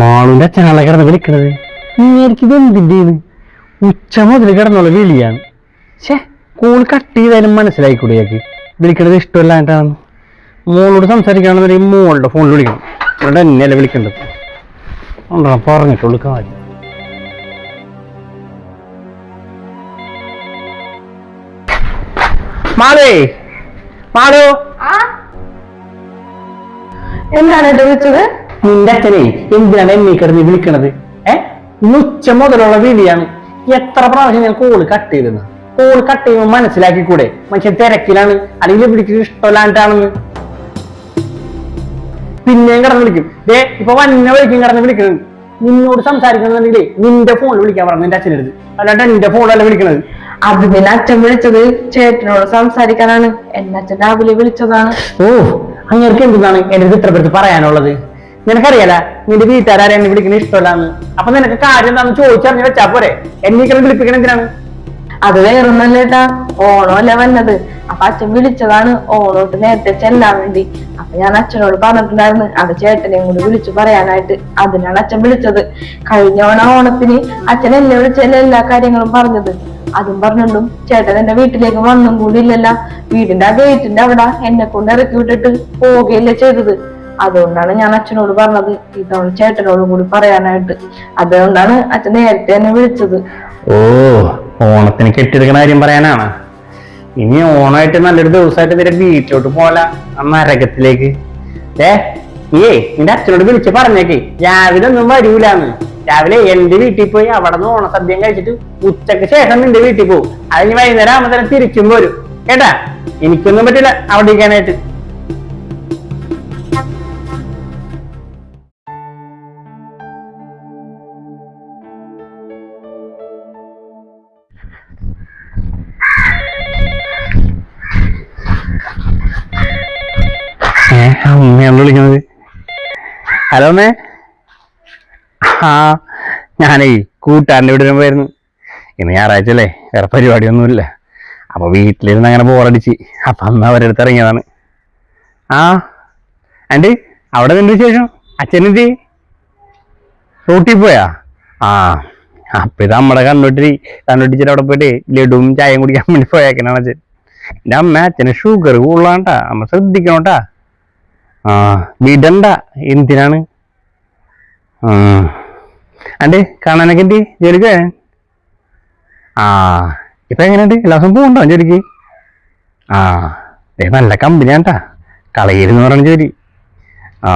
മാളുവിന്റെ അച്ഛനാളെ കിടന്ന് വിളിക്കണത് ഇങ്ങേർക്ക് ഇത് എന്തിന്റെന്ന് ഉച്ച മുതൽ കിടന്നുള്ള വിളിയാണ്. ഛേ കോൾ കട്ട് ചെയ്താലും മനസ്സിലായിക്കൂടിയാക്ക് വിളിക്കണത് ഇഷ്ടമല്ലാണ്ടാണ് മോളോട് സംസാരിക്കുകയാണെന്നുണ്ടെങ്കിൽ മോളുടെ ഫോണിൽ വിളിക്കണം. ഇവിടെ എന്നെയല്ല വിളിക്കേണ്ടത്? ഉണ്ടോ പറഞ്ഞിട്ടുള്ളൂ കാര്യം. മാളേ മാളോ? എന്താണ് വിളിച്ചത്? നിന്റെ അച്ഛനെ എന്തിനാണ് എന്നെ കിടന്ന് വിളിക്കണത്? ഏ? ഉച്ച മുതലുള്ള വിളിയാണ്. എത്ര പ്രാവശ്യം ഞാൻ കോൾ കട്ട് ചെയ്തെന്ന്? കോൾ കട്ട് ചെയ്യുമ്പോൾ മനസ്സിലാക്കി കൂടെ മനുഷ്യൻ തിരക്കിലാണ്. അല്ലെങ്കിൽ വിളിക്കുന്നത് ഇഷ്ടമല്ലാണ്ടാണെന്ന്. പിന്നെയും കിടന്ന് വിളിക്കും. ദേ ഇപ്പൊ വന്നെ വഴിക്കും കിടന്ന് വിളിക്കുന്നുണ്ട് നിന്നോട് സംസാരിക്കണമെന്നുണ്ടെങ്കിൽ നിന്റെ ഫോണിൽ വിളിക്കാൻ പറഞ്ഞു നിന്റെ അച്ഛനെടുത്ത്. അല്ലാണ്ട് എന്റെ ഫോണിലല്ല വിളിക്കണത്. അത് പിന്നെ അച്ഛൻ വിളിച്ചത് ചേട്ടനോട് സംസാരിക്കാനാണ്. എന്നെ അച്ഛൻ രാവിലെ വിളിച്ചതാണ്. ഓ അങ്ങേർക്ക് എന്താണ് എന്റെ അടുത്ത് ഇത്ര പേർക്ക് പറയാനുള്ളത്? നിനക്കറിയാല നിന്റെ വീട്ടുകാരെ എന്നെ വിളിക്കുന്നത് ഇഷ്ടമല്ലാന്ന്? അപ്പൊ നിനക്ക് കാര്യം എന്താണെന്ന് ചോദിച്ചറിഞ്ഞ് വെച്ചാ പോരെ. എന്നെ കിടന്ന് വിളിപ്പിക്കണ എന്തിനാണ്? അത് വേറൊന്നല്ലേട്ടാ ഓണമല്ല വന്നത്. അപ്പൊ അച്ഛൻ വിളിച്ചതാണ് ഓണോട്ട് നേരത്തെ ചെല്ലാൻ വേണ്ടി. അപ്പൊ ഞാൻ അച്ഛനോട് പറഞ്ഞിട്ടുണ്ടായിരുന്നു അത് ചേട്ടനെയും കൂടി വിളിച്ചു പറയാനായിട്ട്. അതിനാണ് അച്ഛൻ വിളിച്ചത്. കഴിഞ്ഞ ഓണ ഓണത്തിന് അച്ഛൻ എന്നെ വിളിച്ചല്ല എല്ലാ കാര്യങ്ങളും പറഞ്ഞത്. അതും പറഞ്ഞിട്ടും ചേട്ടൻ എന്റെ വീട്ടിലേക്ക് വന്നും കൂടി ഇല്ലല്ല വീടിന്റെ ആ ഗേറ്റിന്റെ അവിടെ എന്നെ കൊണ്ട് ഇറക്കി വിട്ടിട്ട് പോവുകയല്ലേ ചെയ്തത്. അതുകൊണ്ടാണ് ഞാൻ അച്ഛനോട് പറഞ്ഞത് ഇതവണ ചേട്ടനോടും കൂടി പറയാനായിട്ട്. അതുകൊണ്ടാണ് അച്ഛൻ നേരത്തെ എന്നെ വിളിച്ചത്. ഓ ഓണത്തിന് കെട്ടിയെടുക്കണ കാര്യം പറയാനാണ്. ഇനി ഓണമായിട്ട് നല്ലൊരു ദിവസമായിട്ട് നിന്റെ വീട്ടിലോട്ട് പോല ആ നരകത്തിലേക്ക്. ഏ നീയേ നിന്റെ അച്ഛനോട് വിളിച്ച് പറഞ്ഞേക്ക്. രാവിലെ ഒന്നും വരൂലാന്ന്. രാവിലെ എന്റെ വീട്ടിൽ പോയി അവിടെ നിന്ന് ഓണസദ്യം കഴിച്ചിട്ട് ഉച്ചയ്ക്ക് ശേഷം നിന്റെ വീട്ടിൽ പോകും. അത് ഇനി വൈകുന്നേരം ആകുമ്പോൾ തന്നെ തിരിച്ചും പോരും കേട്ടാ? എനിക്കൊന്നും പറ്റില്ല അവിടെ ഇരിക്കാനായിട്ട് ഏ അമ്മയാണ് വിളിക്കുന്നത് ഹലോ അമ്മേ ആ ഞാനേ കൂട്ടാന്റെ വീട്ടിൽ പോയിരുന്നു ഇന്ന് ഞായറാഴ്ച അല്ലേ? വേറെ പരിപാടിയൊന്നുമില്ല. അപ്പൊ വീട്ടിലിരുന്ന് അങ്ങനെ ബോറടിച്ച് അപ്പൊ അന്ന് അവരുടെ അടുത്ത് ഇറങ്ങിയതാണ്. ആ ആൻഡ് അവിടെ നിന്റെ വിശേഷം? അച്ഛനെന്തി റൂട്ടിൽ പോയാ? ആ അപ്പൊ ഇത് നമ്മുടെ കണ്ണൂട്ടി കണ്ണൂട്ടിച്ചിട്ട് അവിടെ പോയിട്ട് ലഡുവും ചായയും കുടിക്കാൻ വേണ്ടി പോയേക്കനാണ് അച്ഛൻ. എന്റെ അമ്മ അച്ഛന് ഷുഗർ കൂടുതലാണ്ടാ. അമ്മ ശ്രദ്ധിക്കണോട്ടാ. ആ വിടണ്ട എന്തിനാണ്? അണ്ടേ കാണാനൊക്കെ എന്തി? ജോലിക്ക് ആ ഇപ്പൊ എങ്ങനെയുണ്ട്? എല്ലാ ദിവസവും പോകണ്ടോ ജോലിക്ക്? ആ നല്ല കമ്പനിയാണ്ടാ കളയിരുന്നു പറഞ്ഞ ജോലി. ആ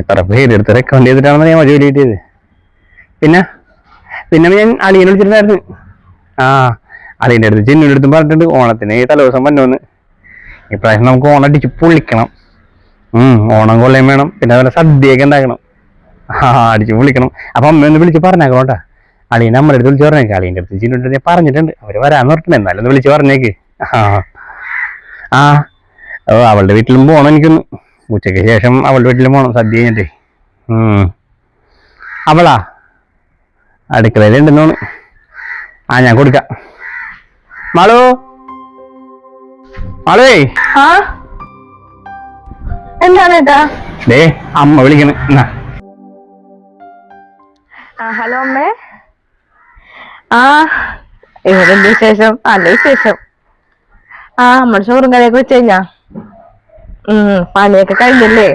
എത്ര പേരെടുത്ത് റെക്കമെൻഡ് ചെയ്തിട്ടാണെന്ന് ഞാൻ ജോലി കിട്ടിയത്? പിന്നെ പിന്നെ ഞാൻ അളിയനെ വിളിച്ചിട്ടുണ്ടായിരുന്നു. ആ അളിയന്റെ അടുത്ത് ചിന്നുവിന്റെ അടുത്തും പറഞ്ഞിട്ടുണ്ട് ഓണത്തിന് തലേദിവസം വന്നോന്ന്. ഇപ്രാവശ്യം നമുക്ക് ഓണടിച്ച് പൊളിക്കണം. ഓണം കൊള്ളയും വേണം. പിന്നെ അതുപോലെ സദ്യയൊക്കെ ഉണ്ടാക്കണം. അടിച്ച് വിളിക്കണം അപ്പൊ അമ്മ ഒന്ന് വിളിച്ച് പറഞ്ഞേക്കോട്ടെ കേട്ടാ. നമ്മളെ അടുത്ത് വിളിച്ച് പറഞ്ഞേക്ക്. അളിയന്റെ അടുത്ത് ചീനുണ്ട് ഞാൻ പറഞ്ഞിട്ടുണ്ട്. അവർ വരാന്ന് നിർത്തണം എന്നാലും ഒന്ന് വിളിച്ച് പറഞ്ഞേക്ക്. ആ. ആ ഓ അവളുടെ വീട്ടിലും പോകണം എനിക്കൊന്ന്. ഉച്ചയ്ക്ക് ശേഷം അവളുടെ വീട്ടിലും പോകണം സദ്യ കഴിഞ്ഞിട്ടേ. അവളാ? അടുക്കളയിലുണ്ടെന്ന് തോന്നുന്നു. ആ ഞാൻ കൊടുക്കാം. മാളോ? മാളുവേ ആ? എന്താണ് ഏട്ടാ ദേ അമ്മ വിളിക്കണേ. ഹലോ അമ്മേ. ആ ഇവിടെ എന്ത് വിശേഷം? നല്ല വിശേഷം. ആ നമ്മൾ ചോറും കറിയൊക്കെ വെച്ച് കഴിഞ്ഞാ? ഉം പണിയൊക്കെ കഴിഞ്ഞല്ലേ?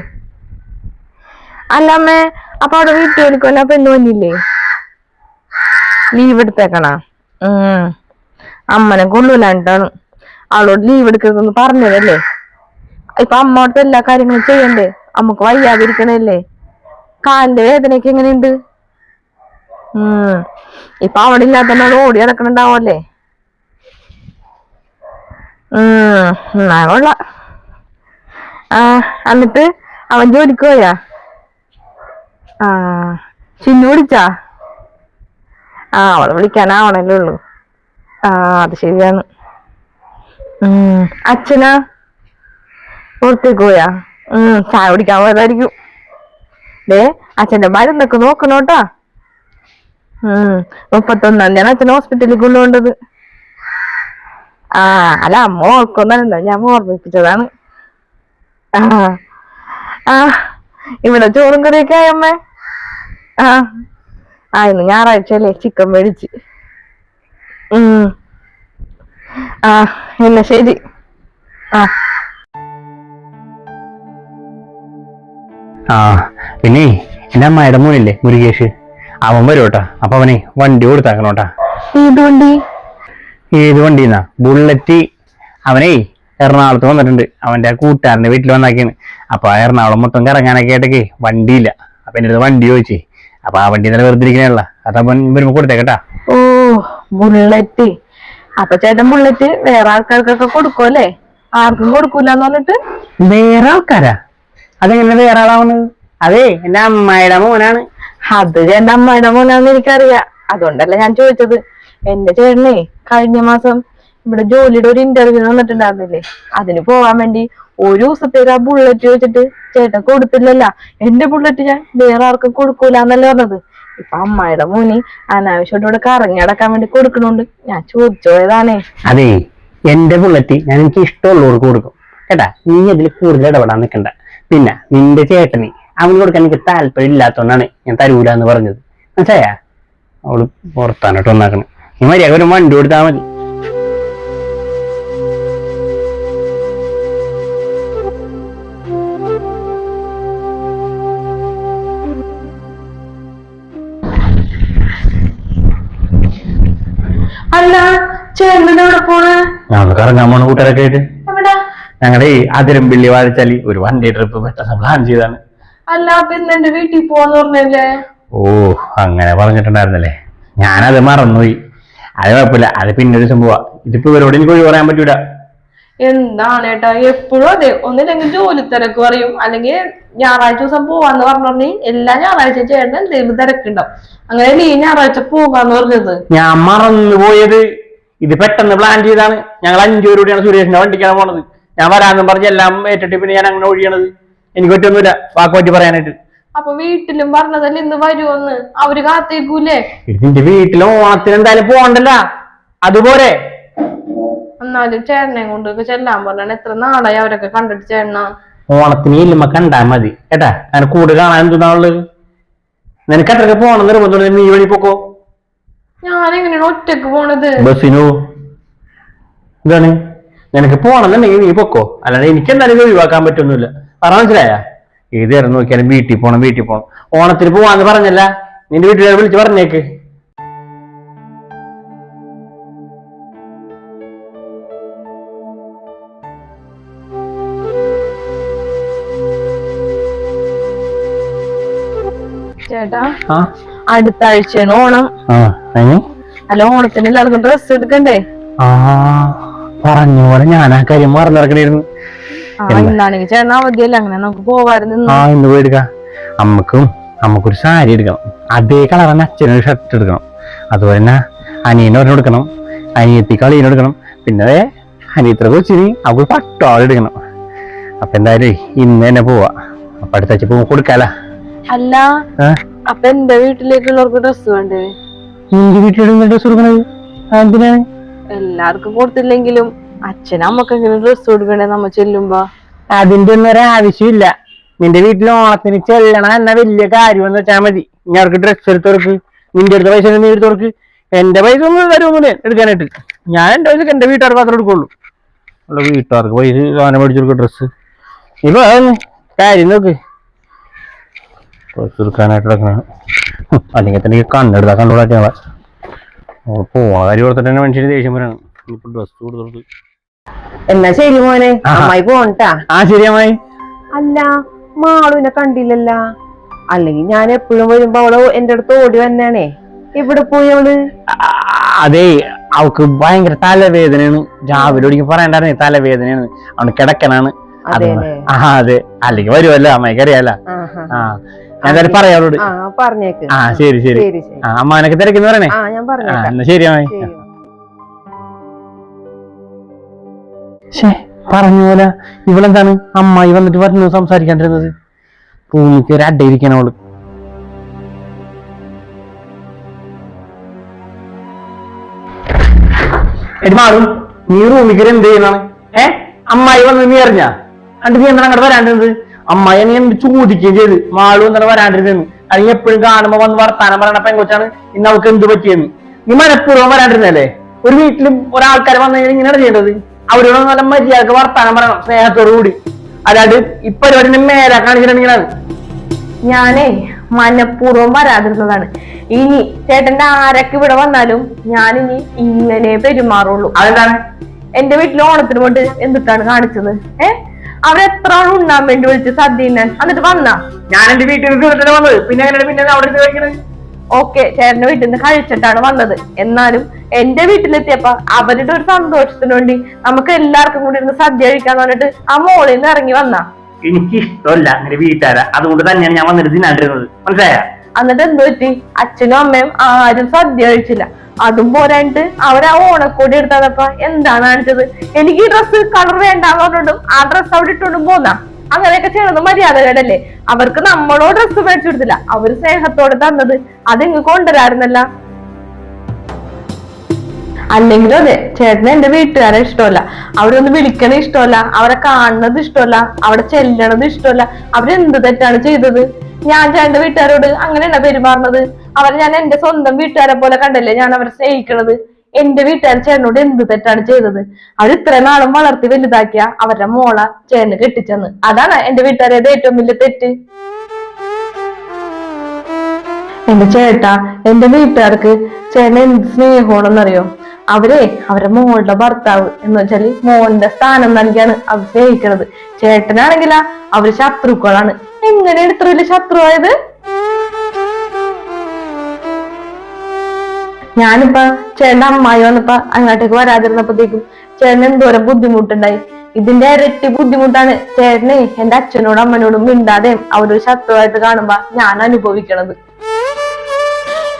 അല്ല അമ്മേ അപ്പൊ അവിടെ വീട്ടു അപ്പൊ പെണ്ണു വന്നില്ലേ? ലീവ് എടുത്തേക്കണ? ഉം. അമ്മനെ കൊള്ളൂലാണ്ടാണ്. അവളോട് ലീവ് എടുക്കരുതെന്ന് പറഞ്ഞതല്ലേ? ഇപ്പൊ അമ്മോടത്തെ എല്ലാ കാര്യങ്ങളും ചെയ്യണ്ടേ? അമ്മയ്ക്ക് വയ്യാതിരിക്കണല്ലേ? കാലിന്റെ വേദനയൊക്കെ എങ്ങനെയുണ്ട്? ഉം. ഇപ്പൊ അവിടെ ഇല്ലാത്തന്നോട് ഓടി നടക്കണുണ്ടാവല്ലേ? ഉം. എന്നാ കൊള്ള. ആ എന്നിട്ട് അവൻ ജോലിക്ക് പോയാ? ആ ചിന്നു വിളിച്ചാ? ആ അവളെ വിളിക്കാനാവണല്ലേ ഉള്ളൂ. ആ അത് ശരിയാണ്. അച്ഛനാ? പുറത്തേക്ക് പോയാ? ഉം ചായ കുടിക്കാൻ പോയതായിരിക്കും. ഡേ അച്ഛന്റെ മരുന്നൊക്കെ നോക്കണോട്ടാ ഉം മുപ്പത്തൊന്നാം തീയതി അച്ഛൻ ഹോസ്പിറ്റലിൽ കൊണ്ടുപോകേണ്ടത്. ആ അല്ല അമ്മ ഓർക്കൊന്നല്ല ഞാൻ ഓർമ്മിപ്പിച്ചതാണ്. ആ ആ ഇവിടെ ചോറും കറിയൊക്കെ ആയമ്മേ ആ ആ ഇന്ന് ഞായറാഴ്ച അല്ലേ ചിക്കൻ മേടിച്ച്. ഉം ആ എന്നാ ശരി. ആ. ആ പിന്നെ എന്റെ അമ്മ മോനില്ലേ മുരുകേഷ്. അവൻ വരും കേട്ടാ അപ്പൊ അവനെ വണ്ടി കൊടുത്താക്കണം കേട്ടാ ഏത് വണ്ടി? ഏത് വണ്ടിന്നാ? ബുള്ളറ്റ് അവനേ എറണാകുളത്ത് വന്നിട്ടുണ്ട്. അവന്റെ കൂട്ടുകാരന്റെ വീട്ടിൽ വന്നാക്കിയാണ്. അപ്പൊ ആ എറണാകുളം മൊത്തം കറങ്ങാനൊക്കെ ആയിട്ടൊക്കെ വണ്ടിയില്ല. അപ്പൊ എന്റെ അടുത്ത് വണ്ടി ചോദിച്ചേ. അപ്പൊ ആ വണ്ടി നല്ല വെറുതെ ഇരിക്കണല്ല അതവൻ വരുമ്പോ കൊടുത്തേക്കട്ടാ. ഓ ബുള്ളറ്റ് അപ്പൊ ചേട്ടൻ ബുള്ളറ്റ് വേറെ ആൾക്കാർക്കൊക്കെ കൊടുക്കുമല്ലേ ആർക്കും കൊടുക്കൂലെന്ന് പറഞ്ഞിട്ട്? വേറെ ആൾക്കാരാ? അതെങ്ങനെ വേറെ ആളാവുന്നത് അതെ എന്റെ അമ്മായിയുടെ മോനാണ്. അത് എന്റെ അമ്മയുടെ മോനാണെന്ന് എനിക്കറിയാം. അതുകൊണ്ടല്ല ഞാൻ ചോദിച്ചത്. എന്റെ ചേട്ടനെ കഴിഞ്ഞ മാസം ഇവിടെ ജോലിയുടെ ഒരു ഇന്റർവ്യൂ വന്നിട്ടുണ്ടായിരുന്നില്ലേ? അതിന് പോവാൻ വേണ്ടി ഒരു ദിവസത്തേക്ക് ആ ബുള്ളറ്റ് വെച്ചിട്ട് ചേട്ടൻ കൊടുത്തില്ലല്ല. എന്റെ ബുള്ളറ്റ് ഞാൻ വേറെ ആർക്കും കൊടുക്കൂലെന്നല്ലേ പറഞ്ഞത്. ഇപ്പൊ അമ്മായിയുടെ മോന് അനാവശ്യമായിട്ട് ഇവിടെ കറങ്ങി അടക്കാൻ വേണ്ടി കൊടുക്കണോണ്ട്. ഞാൻ ചോദിച്ചോയതാണേ അതെ എന്റെ ബുള്ളറ്റ് ഞാൻ എനിക്ക് ഇഷ്ടമുള്ളവർക്ക് കൊടുക്കും. കേട്ടാ നീ അതിൽ കൂടുതൽ ഇടപെടാൻ നിൽക്കണ്ട. പിന്നെ നിന്റെ ചേട്ടന് അവന് കൊടുക്കാൻ എനിക്ക് താല്പര്യം ഇല്ലാത്തതുകൊണ്ടാണ് ഞാൻ തരൂല എന്ന് പറഞ്ഞത്. മനസ്സിലായാ? അവൾ പുറത്താനോട്ട് വന്നാക്കണം. നീ മര്യാദ ഒരു വണ്ടി കൊടുത്താൽ മതി. അല്ല ചേട്ടൻ എവിടെ പോണേ? ഞങ്ങൾ കറങ്ങാൻ പോണ കൂട്ടുകാരൊക്കെ ആയിട്ട്. ഞങ്ങളുടെ ഈ അതിരമ്പിള്ളി വാഴച്ചാലി ഒരു വൺ ഡേ ട്രിപ്പ് പെട്ടെന്ന് പ്ലാൻ ചെയ്താണ്. അല്ല പിന്നെ എന്റെ വീട്ടിൽ പോവാന്ന് പറഞ്ഞല്ലേ? ഓ അങ്ങനെ പറഞ്ഞിട്ടുണ്ടായിരുന്നല്ലേ? ഞാനത് മറന്നുപോയി. അത് കുഴപ്പമില്ല. അത് പിന്നെ ഒരു സംഭവം ഇതിപ്പോ ഇവരോട് എനിക്ക് ഒഴിവ് പറയാൻ പറ്റൂല. എന്താണ് ഏട്ടാ? എപ്പോഴും അതെ. ഒന്നില്ലെങ്കിൽ ജോലി തിരക്ക് പറയും. അല്ലെങ്കിൽ ഞായറാഴ്ച ദിവസം പോവാന്ന് പറഞ്ഞു എല്ലാ ഞായറാഴ്ച ചേട്ടൻ എന്തെങ്കിലും തിരക്കുണ്ടാവും. അങ്ങനെ ഈ ഞായറാഴ്ച പോകാന്ന് പറഞ്ഞത്. ഞാൻ മറന്നു പോയത് ഇത് പെട്ടെന്ന് പ്ലാൻ ചെയ്താണ്. ഞങ്ങൾ അഞ്ചു പേരോടെയാണ് സുരേഷിന്റെ വണ്ടിക്കാണ് പോണത്. ഞാൻ വരാമെന്നും പറഞ്ഞ് എല്ലാം ഏറ്റിട്ട് പിന്നെ ഞാൻ അങ്ങനെ ഒഴിയണത്. എനിക്ക് പറ്റൊന്നുമില്ല വാക്ക് പറ്റി പറയാനായിട്ട്. അപ്പൊ വീട്ടിലും പറഞ്ഞതല്ലേ ഇന്ന് വരുമെന്ന് അവർ കാത്തേക്കൂലേ ഇതിന്റെ വീട്ടിലും ഓണത്തിന് എന്തായാലും പോകണ്ടല്ല. അതുപോലെ. എന്നാലും ചേട്ടനെ കൊണ്ട് ചെല്ലാൻ പറഞ്ഞാണ്. എത്ര നാളായി അവരൊക്കെ കണ്ടിട്ട് ചേട്ടന? ഓണത്തിന് ഇല്ലുമ്പോ കണ്ടാ മതി. കേട്ടാ? അങ്ങനെ കൂട് കാണാൻ എന്തുന്നാളുള്ളത് നിനക്ക് അത്രയ്ക്ക് പോകണം നിർബന്ധം നീ വഴി പൊക്കോ? ഞാൻ എങ്ങനെയാണ് ഒറ്റയ്ക്ക് പോണത്? ബസ്സിനോ? എന്താണ് നിനക്ക് പോകണമെന്നുണ്ടെങ്കിൽ നീ പൊക്കോ. അല്ലാതെ എനിക്ക് എന്തായാലും ഒഴിവാക്കാൻ പറ്റൊന്നുമില്ല. പറഞ്ഞ മനസ്സിലായ? ഏത് നേരം നോക്കിയാലും വീട്ടിൽ പോകണം വീട്ടിൽ പോകണം ഓണത്തിന് പോവാന്ന് പറഞ്ഞല്ല. നിന്റെ വീട്ടുകാരെ വിളിച്ച് പറഞ്ഞേക്ക്. ചേട്ടാ അടുത്ത ആഴ്ചയാണ് ഓണം. അല്ല ഓണത്തിന് എല്ലാവർക്കും ഡ്രസ് എടുക്കണ്ടേ? പറഞ്ഞ പോലെ ഞാൻ ആ കാര്യം മറന്നിറക്കണിരുന്നു ആ ഇന്നാണെങ്കിൽ ചേട്ടൻ അവധിയല്ല? അങ്ങനെ നമുക്ക് പോവായിരുന്നു ആ ഇന്ന് പോയി എടുക്കാം. അമ്മക്കും നമുക്കൊരു സാരി എടുക്കണം. അതേ കളറിന് അച്ഛനൊരു ഷർട്ട് എടുക്കണം. അതുപോലെ തന്നെ അനിയന് ഒരെണ്ണം എടുക്കണം. അനിയത്തിക്ക് അളിയനും എടുക്കണം. പിന്നെ അനിയത്ര കൊച്ചിന് അവൾ പട്ടാളം എടുക്കണം. അപ്പൊ എന്തായാലും ഇന്ന് തന്നെ പോവാ. അപ്പൊ അടുത്ത ആഴ്ച പോകുമ്പോ കൊടുക്കാല? അല്ല അപ്പൊ എന്റെ വീട്ടിലേക്കുള്ളവർക്ക് ഡ്രസ് വേണ്ടേ? നിന്റെ വീട്ടിലുള്ള ഡ്രസ് കൊടുക്കണത്? എന്തിനാണ് എല്ലാവർക്കും കൊടുത്തില്ലെങ്കിലും അച്ഛനും എങ്ങനെ ഡ്രസ് കൊടുക്കണേ നമ്മ ചെല്ലുമ്പോ. അതിന്റെ ഒന്നും ഒരു ആവശ്യമില്ല. നിന്റെ വീട്ടിൽ ഓണത്തിന് ചെല്ലണ എന്ന വലിയ കാര്യം എന്ന് വെച്ചാൽ മതി. ഇനി അവർക്ക് ഡ്രസ് എടുത്തോർക്ക് നിന്റെ അടുത്ത പൈസ നീ എടുത്തോർക്ക് എന്റെ പൈസ ഒന്നും തരുമൊന്നുമില്ല എടുക്കാനായിട്ട്. ഞാൻ എന്റെ പൈസ എന്റെ വീട്ടുകാർക്ക് മാത്രം എടുക്കുള്ളൂ. വീട്ടുകാർക്ക് പൈസ സാധനം മേടിച്ചു കൊടുക്കുക ഡ്രസ്സ് ഇപ്പൊ കാര്യം നോക്ക്. ഡ്രസ് എടുക്കാനായിട്ട് അല്ലെങ്കിൽ തന്നെ കണ്ണെടുത്താ കണ്ടുകൂടാ പോണ കാര്യം ഓർത്തിട്ട് തന്നെ മനുഷ്യന് ദേഷ്യം വരാണ് ഇനിയിപ്പോ ഡ്രസ് കൊടുത്തോട്ട്. എന്നാ ശരി മോനെ. അമ്മായി പോണട്ടാ. ആ ശരിയമ്മായി അല്ല മാളുവിനെ കണ്ടില്ലല്ല. അല്ലെങ്കിൽ ഞാൻ എപ്പോഴും വരുമ്പോ അവൾ എന്റെ അടുത്ത് ഓടി വന്നാണേ. ഇവിടെ പോയി അവൾ? അതെ അവക്ക് ഭയങ്കര തലവേദനയാണ്. രാവിലെ ഓടിക്ക് പറയണ്ടായിരുന്നേ തലവേദനയാണ്. അവന് കിടക്കനാണ് അത് അതെ. അല്ലെങ്കിൽ വരുമല്ലോ അമ്മയ്ക്ക് അറിയാലോ. ആ. എന്തായാലും പറയാം അവളോട് ആ പറഞ്ഞേക്ക്. ആ ശരി ശരി. ആ അമ്മാനൊക്കെ തിരക്കുന്ന പറയണേ? എന്നാ ശരി അമ്മ പറഞ്ഞ പോലെ ഇവളെന്താണ് അമ്മായി വന്നിട്ട് പറഞ്ഞു സംസാരിക്കാണ്ടിരുന്നത്? ഭൂമിക്ക് ഒരു അഡയിരിക്കണം അവൾ. എടി മാറും നീ റൂമിക്കൊരു എന്ത് ചെയ്യുന്നതാണ്? ഏ? അമ്മായി വന്ന് നീ അറിഞ്ഞാ? അണ്ട് നീ എന്താണ് അങ്ങോട്ട് വരാണ്ടിരുന്നത്? അമ്മായി എന്നെ ചോദിക്കുകയും ചെയ്ത്? മാളും എന്നാണ് വരാണ്ടിരുന്നു അല്ലെങ്കിൽ എപ്പോഴും കാണുമ്പോ വന്ന് വർത്താനം പറയണ പെങ്കൊച്ചാണ് ഇന്ന് അവൾക്ക് എന്ത് പറ്റിയെന്ന്. നീ മനഃപൂർവം വരാണ്ടിരുന്നല്ലേ ഒരു വീട്ടിലും ഒരാൾക്കാർ വന്നു കഴിഞ്ഞാൽ ഇങ്ങനെയാണ് ചെയ്യേണ്ടത്? അവരോട് നല്ല മര്യാദയ്ക്ക് വർത്താനം പറയണം സ്നേഹത്തോടു കൂടി. അല്ലാണ്ട് ഈ പരിപാടിന്റെ മേലെ കാണിച്ചിട്ടുണ്ടെങ്കിലാണ്. ഞാനേ മനഃപൂർവം വരാതിരുന്നതാണ്. ഇനി ചേട്ടന്റെ ആരൊക്കെ ഇവിടെ വന്നാലും ഞാനിനി ഇങ്ങനെ പെരുമാറുള്ളൂ. അതെന്താണ്? എന്റെ വീട്ടിൽ ഓണത്തിന് കൊണ്ട് എന്തിട്ടാണ് കാണിച്ചത്? ഏ അവരെത്ര ആൾ ഉണ്ണാൻ വേണ്ടി വിളിച്ച് സദ്യ എന്നിട്ട് വന്നാ? ഞാൻ എന്റെ വീട്ടിൽ നിന്ന് തീർത്തിട്ട് വന്നത്. പിന്നെ എങ്ങനെയാണ് പിന്നെ അവിടെ ഇരുന്ന് ഓക്കെ ചേട്ടന്റെ വീട്ടിൽ നിന്ന് കഴിച്ചിട്ടാണ് വന്നത്. എന്നാലും എന്റെ വീട്ടിലെത്തിയപ്പോ അവരുടെ ഒരു സന്തോഷത്തിന് വേണ്ടി നമുക്ക് എല്ലാവർക്കും കൂടി ഇരുന്ന് സദ്യ കഴിക്കാൻ പറഞ്ഞിട്ട് ആ മോളിൽ നിന്ന് ഇറങ്ങി വന്നാ. എനിക്ക് ഇഷ്ടമല്ല അങ്ങനെ വീട്ടുകാരാ. അതുകൊണ്ട് തന്നെയാണ് ഞാൻ വന്നിട്ട് തിന്നാണ്ടിരുന്നത്. മനസ്സിലായ? എന്നിട്ട് എന്ത് പറ്റി? അച്ഛനും അമ്മയും ആരും സദ്യ കഴിച്ചില്ല. അതും പോരാണ്ട് അവരാ ഓണക്കോടി എടുത്തതപ്പ എന്താണ് കാണിച്ചത്? എനിക്ക് ഈ ഡ്രസ്സ് കളർ വേണ്ടാന്ന് പറഞ്ഞിട്ടും ആ ഡ്രസ്സ് അവിടെ ഇട്ടോണ്ടും പോന്നാ. അങ്ങനെയൊക്കെ ചെയ്യണത് മര്യാദകേടല്ലേ? അവർക്ക് നമ്മളോ ഡ്രസ്സ് മേടിച്ചു കൊടുത്തില്ല. അവർ സ്നേഹത്തോടെ തന്നത് അതിങ്ങ് കൊണ്ടുവരാറുന്നല്ല. അല്ലെങ്കിലും അതെ ചേട്ടന് എന്റെ വീട്ടുകാരെ ഇഷ്ടമല്ല. അവരൊന്ന് വിളിക്കണ ഇഷ്ടമല്ല. അവരെ കാണുന്നത് ഇഷ്ടമല്ല. അവിടെ ചെല്ലണത് ഇഷ്ടമല്ല. അവരെന്ത് തെറ്റാണ് ചെയ്തത്? ഞാൻ രണ്ട് വീട്ടുകാരോട് അങ്ങനെയല്ല പെരുമാറുന്നത്. അവരെ ഞാൻ എന്റെ സ്വന്തം വീട്ടുകാരെ പോലെ കണ്ടല്ലേ ഞാൻ അവരെ സ്നേഹിക്കണത്? എന്റെ വീട്ടുകാർ ചേട്ടനോട് എന്ത് തെറ്റാണ് ചെയ്തത്? അവർ ഇത്ര നാളും വളർത്തി വലുതാക്കിയ അവരുടെ മോള ചേട്ടന് കെട്ടിച്ചെന്ന്. അതാണ് എന്റെ വീട്ടുകാരേത് ഏറ്റവും വലിയ തെറ്റ്. എന്റെ ചേട്ടാ എന്റെ വീട്ടുകാർക്ക് ചേട്ടൻ എന്ത് സ്നേഹമാണെന്നറിയോ? അവരെ അവരുടെ മോളുടെ ഭർത്താവ് എന്ന് വെച്ചാൽ മോന്റെ സ്ഥാനം നൽകിയാണ് അവർ സ്നേഹിക്കണത്. ചേട്ടനാണെങ്കിലാ അവർ ശത്രുക്കളാണ്. എങ്ങനെയാണ് ഇത്ര വലിയ ശത്രുവായത്? ഞാനിപ്പ ചേട്ടൻ അമ്മായി വന്നപ്പോ അങ്ങോട്ടേക്ക് വരാതിരുന്നപ്പോഴത്തേക്കും ചേട്ടന് എന്തോരം ബുദ്ധിമുട്ടുണ്ടായി. ഇതിന്റെ ഇരട്ടി ബുദ്ധിമുട്ടാണ്. ചേട്ടനെ എന്റെ അച്ഛനോടും അമ്മനോടും മിണ്ടാതെ അവരൊരു ശത്രുവായിട്ട് കാണുമ്പോ ഞാൻ അനുഭവിക്കണത്.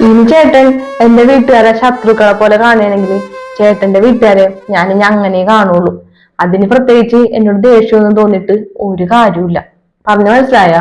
ഇനി ചേട്ടൻ എന്റെ വീട്ടുകാരെ ശത്രുക്കളെ പോലെ കാണുകയാണെങ്കിൽ ചേട്ടന്റെ വീട്ടുകാരെ ഞാൻ ഇനി അങ്ങനെ കാണുള്ളൂ. അതിന് പ്രത്യേകിച്ച് എന്നോട് ദേഷ്യമൊന്നും തോന്നിട്ട് ഒരു കാര്യമില്ല പറഞ്ഞു മനസ്സിലായ?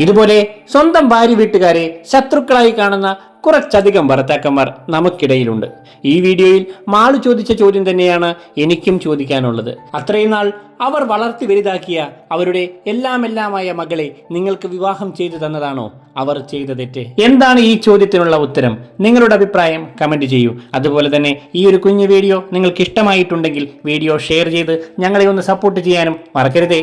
ഇതുപോലെ സ്വന്തം ഭാര്യ വീട്ടുകാരെ ശത്രുക്കളായി കാണുന്ന കുറച്ചധികം ഭർത്താക്കന്മാർ നമുക്കിടയിലുണ്ട്. ഈ വീഡിയോയിൽ മാൾ ചോദിച്ച ചോദ്യം തന്നെയാണ് എനിക്കും ചോദിക്കാനുള്ളത്. അത്രയും നാൾ അവർ വളർത്തി വലുതാക്കിയ അവരുടെ എല്ലാം എല്ലാമായ മകളെ നിങ്ങൾക്ക് വിവാഹം ചെയ്തു തന്നതാണോ അവർ ചെയ്ത തെറ്റ്? എന്താണ് ഈ ചോദ്യത്തിനുള്ള ഉത്തരം? നിങ്ങളുടെ അഭിപ്രായം കമന്റ് ചെയ്യൂ. അതുപോലെ തന്നെ ഈ ഒരു കുഞ്ഞു വീഡിയോ നിങ്ങൾക്ക് ഇഷ്ടമായിട്ടുണ്ടെങ്കിൽ വീഡിയോ ഷെയർ ചെയ്ത് ഞങ്ങളെ ഒന്ന് സപ്പോർട്ട് ചെയ്യാനും മറക്കരുതേ.